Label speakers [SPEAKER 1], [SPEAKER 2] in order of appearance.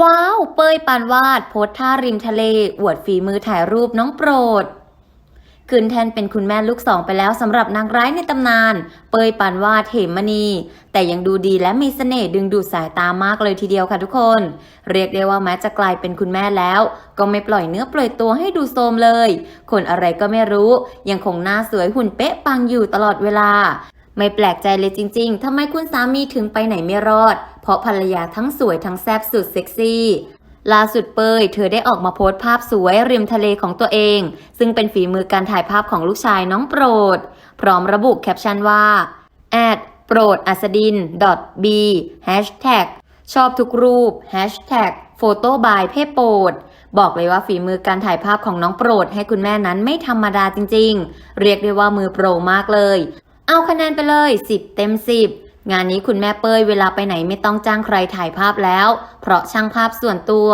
[SPEAKER 1] ว้าว เปยปานวาด โพสท่าริมทะเล อวดฝีมือถ่ายรูปน้องโปรดขึ้นแทนเป็นคุณแม่ลูกสองไปแล้วสำหรับนางร้ายในตำนาน เปยปานวาดเหมณี แต่ยังดูดีและมีเสน่ห์ดึงดูดสายตามากเลยทีเดียวค่ะทุกคน เรียกได้ว่าแม้จะกลายเป็นคุณแม่แล้ว ก็ไม่ปล่อยเนื้อปล่อยตัวให้ดูโทรมเลย คนอะไรก็ไม่รู้ ยังคงหน้าสวยหุ่นเป๊ะปังอยู่ตลอดเวลา ไม่แปลกใจเลยจริงๆทำไมคุณสามีถึงไปไหนไม่รอด เพราะภรรยาทั้งสวยทั้งแซ่บสุดเซ็กซี่ล่าสุดเปยเธอได้ออกมาโพสต์ภาพสวยริมทะเลของตัวเอง ซึ่งเป็นฝีมือการถ่ายภาพของลูกชายน้องโปรด พร้อมระบุแคปชั่นว่า at โปรดอัสดิน b ชอบทุกรูป hashtag โฟโต้บายเพ่โปรด บอกเลยว่าฝีมือการถ่ายภาพของน้องโปรดให้คุณแม่นั้นไม่ธรรมดาจริงๆ เรียกได้ว่ามือโปรมากเลย เอาคะแนนไปเลย 10 เต็ม 10 งานนี้คุณแม่เป้ยเวลาไปไหนไม่ต้องจ้างใครถ่ายภาพแล้ว เพราะช่างภาพส่วนตัว